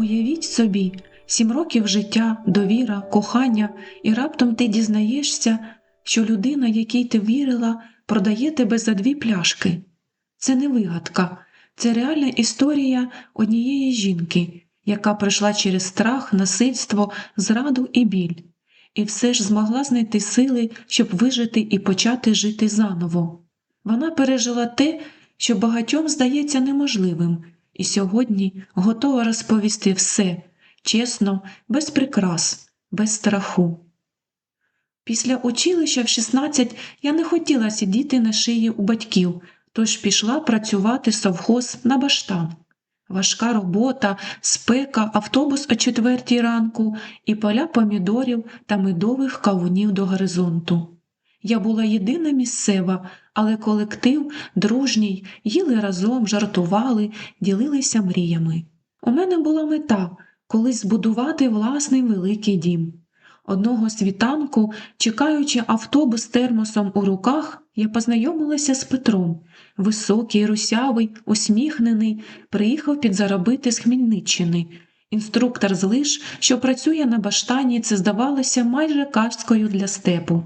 Уявіть собі, сім років життя, довіра, кохання, і раптом ти дізнаєшся, що людина, якій ти вірила, продає тебе за дві пляшки. Це не вигадка, це реальна історія однієї жінки, яка пройшла через страх, насильство, зраду і біль, і все ж змогла знайти сили, щоб вижити і почати жити заново. Вона пережила те, що багатьом здається неможливим, і сьогодні готова розповісти все чесно, без прикрас, без страху. Після училища в 16 я не хотіла сидіти на шиї у батьків, тож пішла працювати совхоз на баштан. Важка робота, спека, автобус о четвертій ранку і поля помідорів та медових кавунів до горизонту. Я була єдина місцева, але колектив дружній, їли разом, жартували, ділилися мріями. У мене була мета колись збудувати власний великий дім. Одного світанку, чекаючи автобус термосом у руках, я познайомилася з Петром. Високий, русявий, усміхнений, приїхав підзаробити з Хмельниччини. Інструктор з лиш, що працює на баштані, це здавалося майже казкою для степу.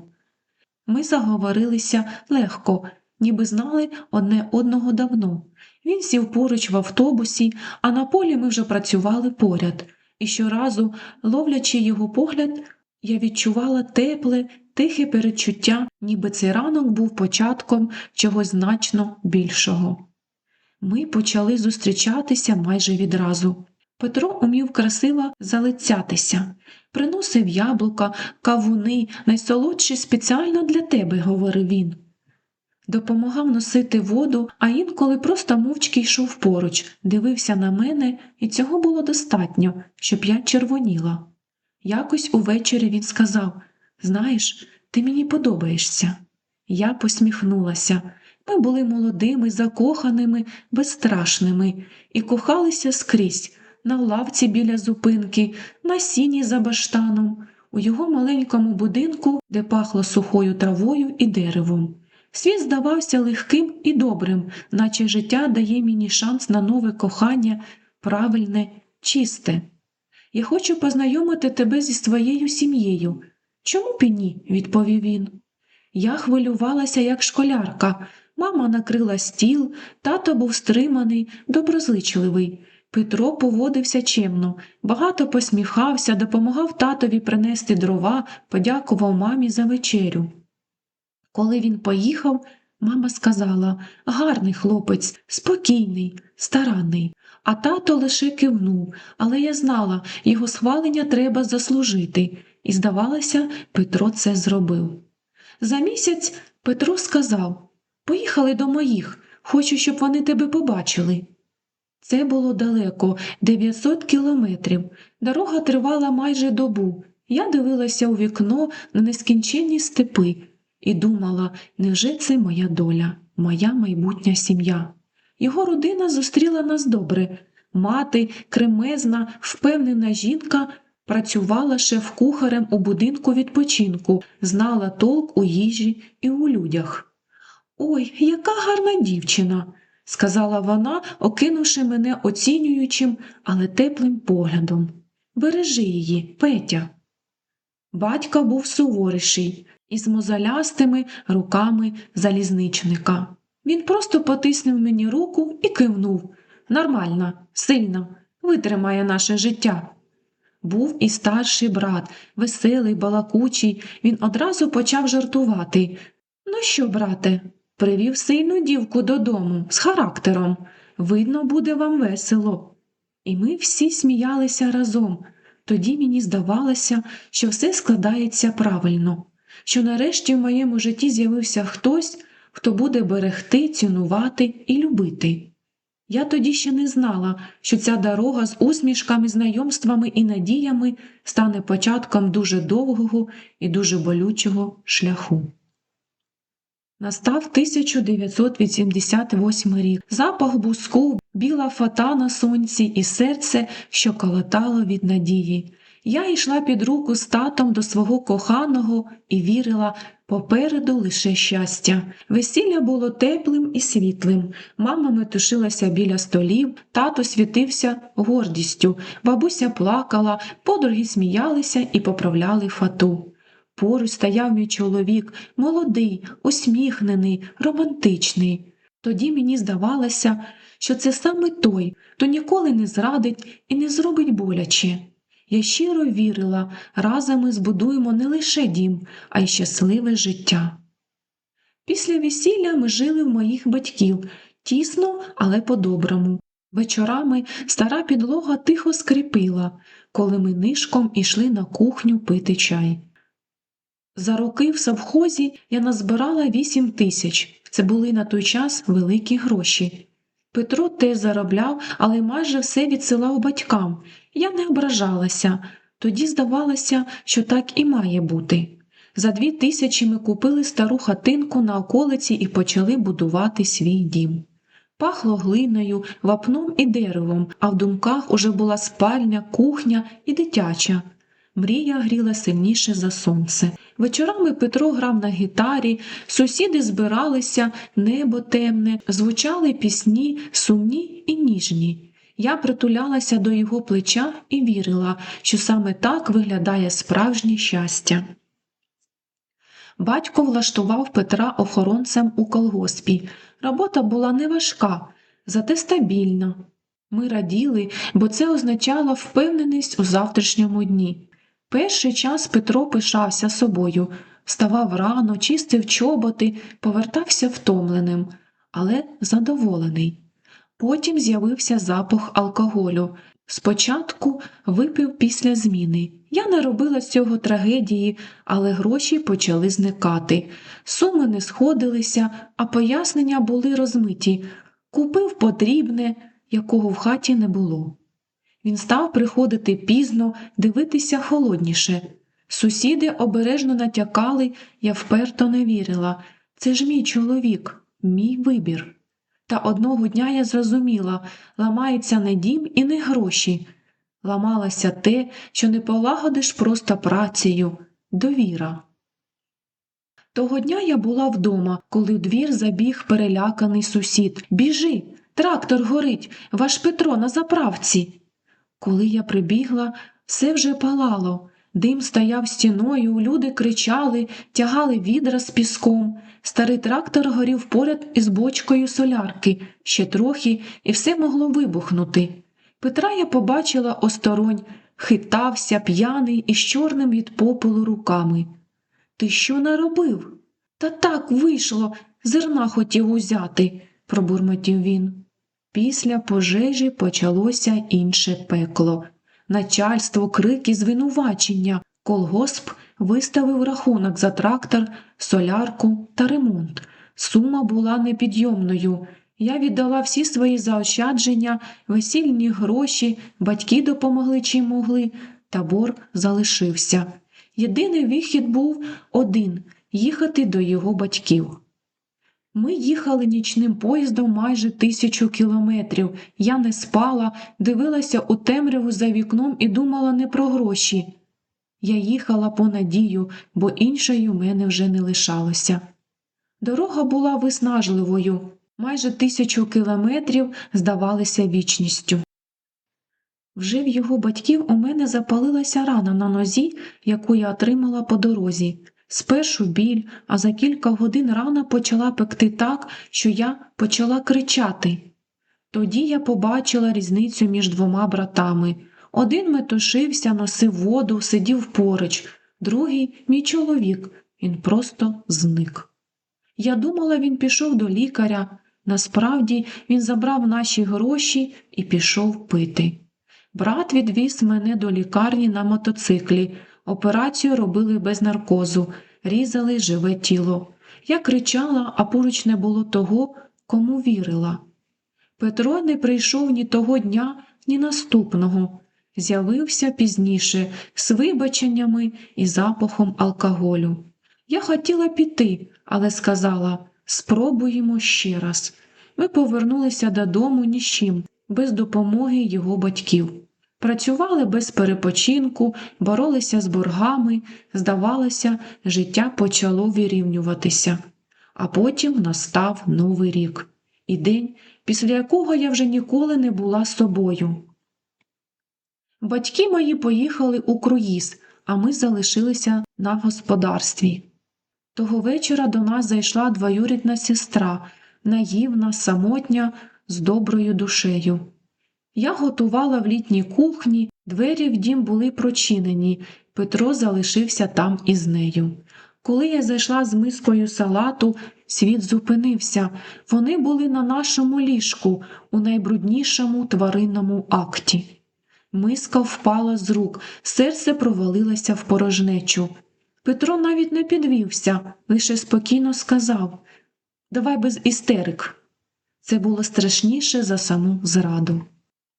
Ми заговорилися легко, ніби знали одне одного давно. Він сів поруч в автобусі, а на полі ми вже працювали поряд, і щоразу, ловлячи його погляд, я відчувала тепле, тихе перечуття, ніби цей ранок був початком чогось значно більшого. Ми почали зустрічатися майже відразу. Петро умів красиво залицятися, приносив яблука, кавуни, найсолодші спеціально для тебе, говорив він. Допомагав носити воду, а інколи просто мовчки йшов поруч, дивився на мене, і цього було достатньо, щоб я червоніла. Якось увечері він сказав Знаєш, ти мені подобаєшся. Я посміхнулася. Ми були молодими, закоханими, безстрашними і кохалися скрізь на лавці біля зупинки, на сіні за баштаном, у його маленькому будинку, де пахло сухою травою і деревом. Світ здавався легким і добрим, наче життя дає мені шанс на нове кохання, правильне, чисте. Я хочу познайомити тебе зі своєю сім'єю. Чому б і ні? відповів він. Я хвилювалася, як школярка. Мама накрила стіл, тато був стриманий, доброзичливий. Петро поводився чемно, багато посміхався, допомагав татові принести дрова, подякував мамі за вечерю. Коли він поїхав, мама сказала гарний хлопець, спокійний, старанний. А тато лише кивнув, але я знала, його схвалення треба заслужити, і, здавалося, Петро це зробив. За місяць Петро сказав Поїхали до моїх, хочу, щоб вони тебе побачили. Це було далеко, 900 кілометрів. Дорога тривала майже добу. Я дивилася у вікно на нескінченні степи і думала, невже це моя доля, моя майбутня сім'я. Його родина зустріла нас добре. Мати, кремезна, впевнена жінка, працювала шеф-кухарем у будинку відпочинку, знала толк у їжі і у людях. Ой, яка гарна дівчина, сказала вона, окинувши мене оцінюючим, але теплим поглядом. Бережи її, Петя. Батько був суворіший, із мозолястими руками залізничника. Він просто потиснув мені руку і кивнув нормально, сильно, витримає наше життя. Був і старший брат, веселий, балакучий, він одразу почав жартувати. Ну що, брате, привів сильну дівку додому з характером. Видно, буде вам весело. І ми всі сміялися разом. Тоді мені здавалося, що все складається правильно, що нарешті в моєму житті з'явився хтось, хто буде берегти, цінувати і любити. Я тоді ще не знала, що ця дорога з усмішками, знайомствами і надіями стане початком дуже довгого і дуже болючого шляху. Настав 1988 рік. Запах буску, біла фата на сонці і серце, що калатало від надії. Я йшла під руку з татом до свого коханого і вірила, Попереду лише щастя. Весілля було теплим і світлим. Мама метушилася біля столів, тато світився гордістю, бабуся плакала, подруги сміялися і поправляли фату. Поруч стояв мій чоловік, молодий, усміхнений, романтичний. Тоді мені здавалося, що це саме той, хто ніколи не зрадить і не зробить боляче. Я щиро вірила, разом ми збудуємо не лише дім, а й щасливе життя. Після весілля ми жили в моїх батьків тісно, але по-доброму. Вечорами стара підлога тихо скрипіла, коли ми нишком ішли на кухню пити чай. За роки в совхозі я назбирала вісім тисяч. Це були на той час великі гроші. Петро теж заробляв, але майже все відсилав батькам. Я не ображалася. Тоді здавалося, що так і має бути. За дві тисячі ми купили стару хатинку на околиці і почали будувати свій дім. Пахло глиною, вапном і деревом, а в думках уже була спальня, кухня і дитяча. Мрія гріла сильніше за сонце. Вечорами Петро грав на гітарі, сусіди збиралися, небо темне, звучали пісні сумні і ніжні. Я притулялася до його плеча і вірила, що саме так виглядає справжнє щастя. Батько влаштував Петра охоронцем у колгоспі. Робота була не важка, зате стабільна. Ми раділи, бо це означало впевненість у завтрашньому дні. Перший час Петро пишався собою, вставав рано, чистив чоботи, повертався втомленим, але задоволений. Потім з'явився запах алкоголю. Спочатку випив після зміни. Я не робила з цього трагедії, але гроші почали зникати. Суми не сходилися, а пояснення були розмиті. Купив потрібне, якого в хаті не було. Він став приходити пізно, дивитися холодніше. Сусіди обережно натякали, я вперто не вірила. Це ж мій чоловік, мій вибір. Та одного дня я зрозуміла ламається не дім і не гроші. Ламалося те, що не полагодиш просто працею, довіра. Того дня я була вдома, коли в двір забіг переляканий сусід. Біжи, трактор горить, ваш Петро на заправці. Коли я прибігла, все вже палало. Дим стояв стіною, люди кричали, тягали відра з піском. Старий трактор горів поряд із бочкою солярки, ще трохи, і все могло вибухнути. Петра я побачила осторонь, хитався, п'яний і з чорним від попелу руками. Ти що наробив? Та так вийшло, зерна хотів узяти, пробурмотів він. Після пожежі почалося інше пекло. Начальство, крики, звинувачення. Колгосп виставив рахунок за трактор, солярку та ремонт. Сума була непідйомною. Я віддала всі свої заощадження, весільні гроші, батьки допомогли чим могли, та борг залишився. Єдиний вихід був один їхати до його батьків. Ми їхали нічним поїздом майже тисячу кілометрів. Я не спала, дивилася у темряву за вікном і думала не про гроші. Я їхала по надію, бо іншої у мене вже не лишалося. Дорога була виснажливою, майже тисячу кілометрів здавалися вічністю. Вже в його батьків у мене запалилася рана на нозі, яку я отримала по дорозі. Спершу біль, а за кілька годин рана почала пекти так, що я почала кричати. Тоді я побачила різницю між двома братами. Один метушився, носив воду, сидів поруч, другий мій чоловік, він просто зник. Я думала, він пішов до лікаря. Насправді він забрав наші гроші і пішов пити. Брат відвіз мене до лікарні на мотоциклі. Операцію робили без наркозу, різали живе тіло. Я кричала, а поруч не було того, кому вірила. Петро не прийшов ні того дня, ні наступного. З'явився пізніше з вибаченнями і запахом алкоголю. Я хотіла піти, але сказала спробуємо ще раз. Ми повернулися додому ні з чим, без допомоги його батьків. Працювали без перепочинку, боролися з боргами, здавалося, життя почало вирівнюватися. А потім настав новий рік, і день, після якого я вже ніколи не була собою. Батьки мої поїхали у круїз, а ми залишилися на господарстві. Того вечора до нас зайшла двоюрідна сестра, наївна, самотня, з доброю душею. Я готувала в літній кухні, двері в дім були прочинені, Петро залишився там із нею. Коли я зайшла з мискою салату, світ зупинився. Вони були на нашому ліжку, у найбруднішому тваринному акті. Миска впала з рук, серце провалилося в порожнечу. Петро навіть не підвівся, лише спокійно сказав Давай без істерик. Це було страшніше за саму зраду.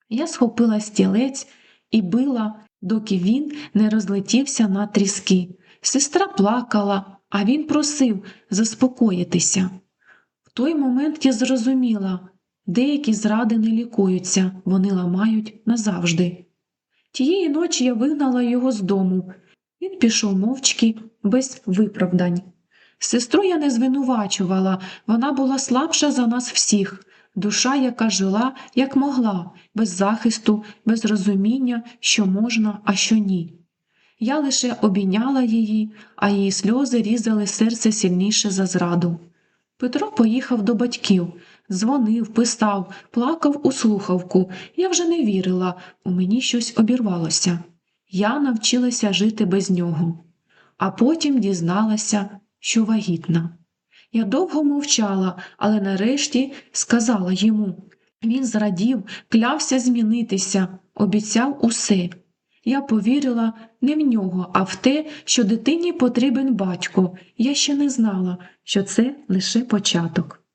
Я схопила стілець і била, доки він не розлетівся на тріски. Сестра плакала, а він просив заспокоїтися. В той момент я зрозуміла, деякі зради не лікуються, вони ламають назавжди. Тієї ночі я вигнала його з дому. Він пішов мовчки, без виправдань. Сестру я не звинувачувала, вона була слабша за нас всіх, душа, яка жила, як могла, без захисту, без розуміння, що можна, а що ні. Я лише обійняла її, а її сльози різали серце сильніше за зраду. Петро поїхав до батьків, дзвонив, писав, плакав у слухавку. Я вже не вірила, у мені щось обірвалося. Я навчилася жити без нього, а потім дізналася, що вагітна. Я довго мовчала, але нарешті сказала йому. Він зрадів, клявся змінитися, обіцяв усе. Я повірила не в нього, а в те, що дитині потрібен батько. Я ще не знала, що це лише початок.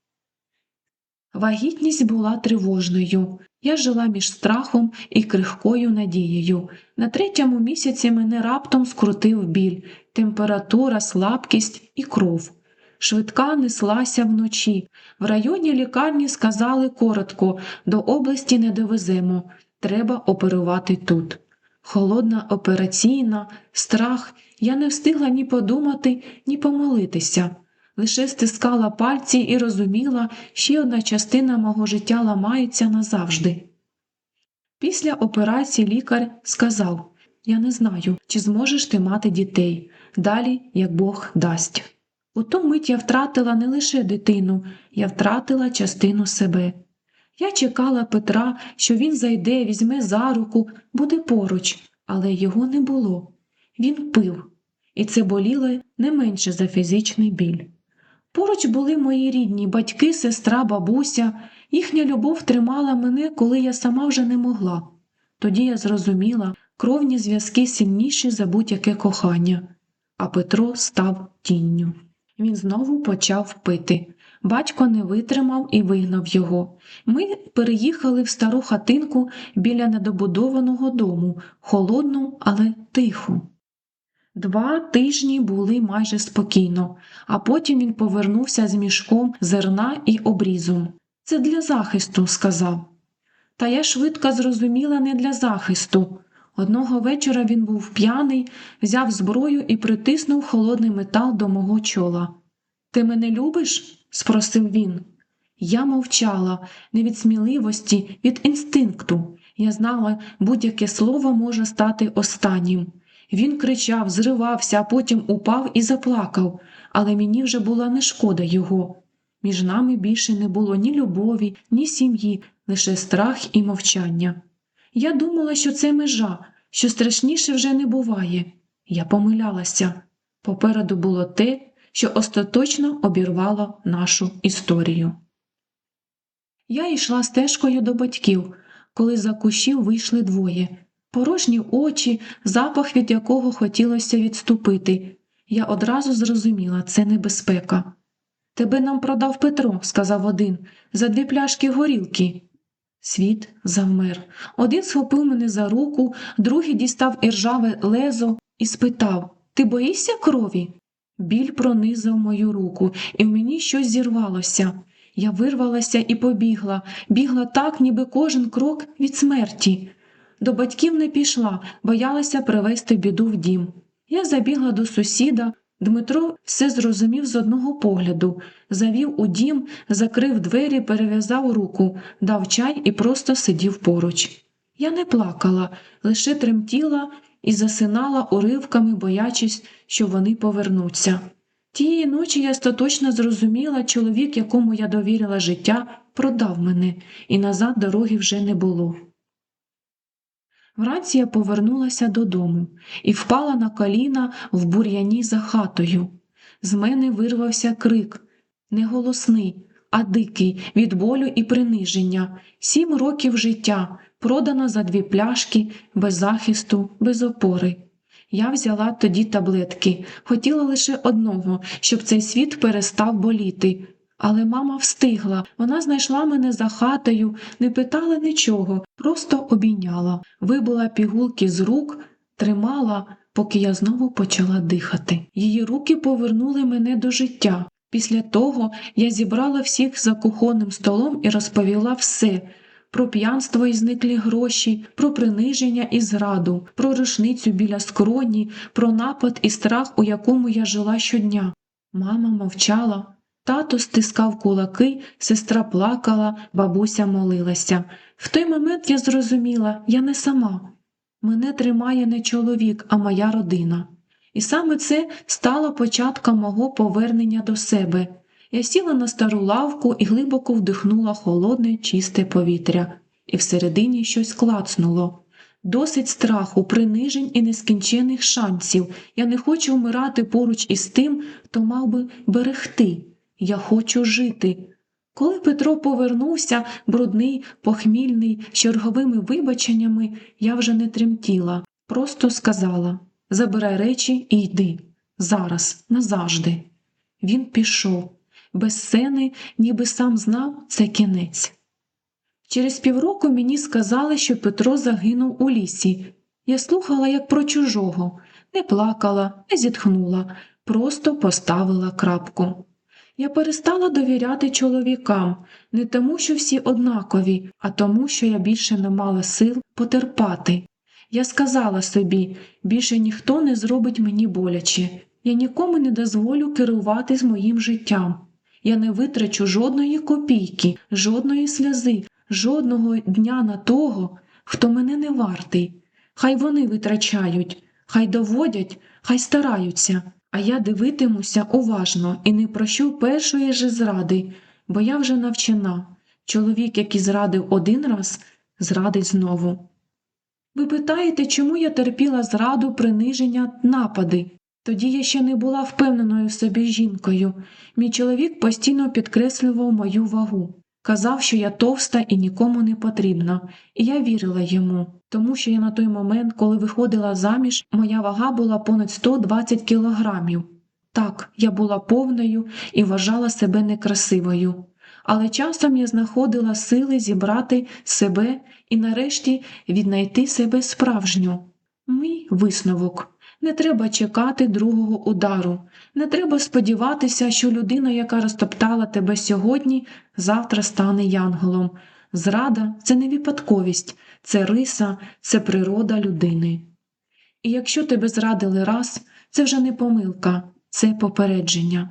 Вагітність була тривожною. Я жила між страхом і крихкою надією. На третьому місяці мене раптом скрутив біль, температура, слабкість і кров. Швидка неслася вночі. В районі лікарні сказали коротко до області не довеземо, треба оперувати тут. Холодна операційна, страх, я не встигла ні подумати, ні помолитися. Лише стискала пальці і розуміла, ще одна частина мого життя ламається назавжди. Після операції лікар сказав Я не знаю, чи зможеш ти мати дітей, далі, як Бог дасть. У ту мить я втратила не лише дитину, я втратила частину себе. Я чекала Петра, що він зайде, візьме за руку, буде поруч, але його не було. Він пив, і це боліло не менше за фізичний біль. Поруч були мої рідні батьки, сестра, бабуся, їхня любов тримала мене, коли я сама вже не могла. Тоді я зрозуміла, кровні зв'язки сильніші за будь-яке кохання, а Петро став тінню. Він знову почав пити. Батько не витримав і вигнав його. Ми переїхали в стару хатинку біля недобудованого дому, холодну, але тиху. Два тижні були майже спокійно, а потім він повернувся з мішком зерна і обрізом. Це для захисту, сказав. Та я швидко зрозуміла не для захисту. Одного вечора він був п'яний, взяв зброю і притиснув холодний метал до мого чола. Ти мене любиш? спросив він. Я мовчала не від сміливості, від інстинкту. Я знала, будь-яке слово може стати останнім. Він кричав, зривався, а потім упав і заплакав, але мені вже була не шкода його. Між нами більше не було ні любові, ні сім'ї, лише страх і мовчання. Я думала, що це межа, що страшніше вже не буває. Я помилялася. Попереду було те, що остаточно обірвало нашу історію. Я йшла стежкою до батьків, коли за кущів вийшли двоє порожні очі, запах, від якого хотілося відступити. Я одразу зрозуміла це небезпека. Тебе нам продав Петро, сказав один, за дві пляшки горілки. Світ завмер. Один схопив мене за руку, другий дістав іржаве лезо і спитав Ти боїшся крові? Біль пронизав мою руку, і в мені щось зірвалося. Я вирвалася і побігла, бігла так, ніби кожен крок від смерті. До батьків не пішла, боялася привезти біду в дім. Я забігла до сусіда. Дмитро все зрозумів з одного погляду, завів у дім, закрив двері, перев'язав руку, дав чай і просто сидів поруч. Я не плакала, лише тремтіла і засинала уривками, боячись, що вони повернуться. Тієї ночі я остаточно зрозуміла, чоловік, якому я довірила життя, продав мене, і назад дороги вже не було. Вранці я повернулася додому і впала на коліна в бур'яні за хатою. З мене вирвався крик не голосний, а дикий від болю і приниження. Сім років життя продано за дві пляшки, без захисту, без опори. Я взяла тоді таблетки, хотіла лише одного, щоб цей світ перестав боліти. Але мама встигла, вона знайшла мене за хатою, не питала нічого, просто обійняла, вибила пігулки з рук, тримала, поки я знову почала дихати. Її руки повернули мене до життя. Після того я зібрала всіх за кухонним столом і розповіла все про п'янство і зниклі гроші, про приниження і зраду, про рушницю біля скроні, про напад і страх, у якому я жила щодня. Мама мовчала. Тато стискав кулаки, сестра плакала, бабуся молилася. В той момент я зрозуміла, я не сама. Мене тримає не чоловік, а моя родина. І саме це стало початком мого повернення до себе. Я сіла на стару лавку і глибоко вдихнула холодне, чисте повітря, і всередині щось клацнуло. Досить страху, принижень і нескінчених шансів. Я не хочу вмирати поруч із тим, хто мав би берегти. Я хочу жити. Коли Петро повернувся, брудний, похмільний, черговими вибаченнями, я вже не тремтіла, просто сказала забирай речі і йди. Зараз, назавжди. Він пішов, без сцени, ніби сам знав це кінець. Через півроку мені сказали, що Петро загинув у лісі. Я слухала, як про чужого, не плакала, не зітхнула, просто поставила крапку. Я перестала довіряти чоловікам не тому, що всі однакові, а тому, що я більше не мала сил потерпати. Я сказала собі більше ніхто не зробить мені боляче, я нікому не дозволю керувати з моїм життям. Я не витрачу жодної копійки, жодної сльози, жодного дня на того, хто мене не вартий. Хай вони витрачають, хай доводять, хай стараються, а я дивитимуся уважно і не прощу першої же зради, бо я вже навчена. Чоловік, який зрадив один раз, зрадить знову. Ви питаєте, чому я терпіла зраду, приниження, напади? Тоді я ще не була впевненою собі жінкою. Мій чоловік постійно підкреслював мою вагу. Казав, що я товста і нікому не потрібна, і я вірила йому, тому що я на той момент, коли виходила заміж, моя вага була понад 120 кілограмів. Так, я була повною і вважала себе некрасивою, але часом я знаходила сили зібрати себе і нарешті віднайти себе справжню. Мій висновок. Не треба чекати другого удару, не треба сподіватися, що людина, яка розтоптала тебе сьогодні, завтра стане янголом. Зрада це не випадковість, це риса, це природа людини. І якщо тебе зрадили раз, це вже не помилка, це попередження.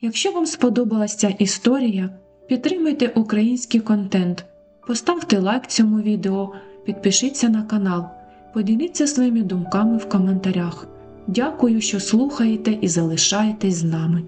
Якщо вам сподобалася ця історія, підтримуйте український контент, поставте лайк цьому відео, підпишіться на канал. Поділіться своїми думками в коментарях. Дякую, що слухаєте і залишаєтесь з нами.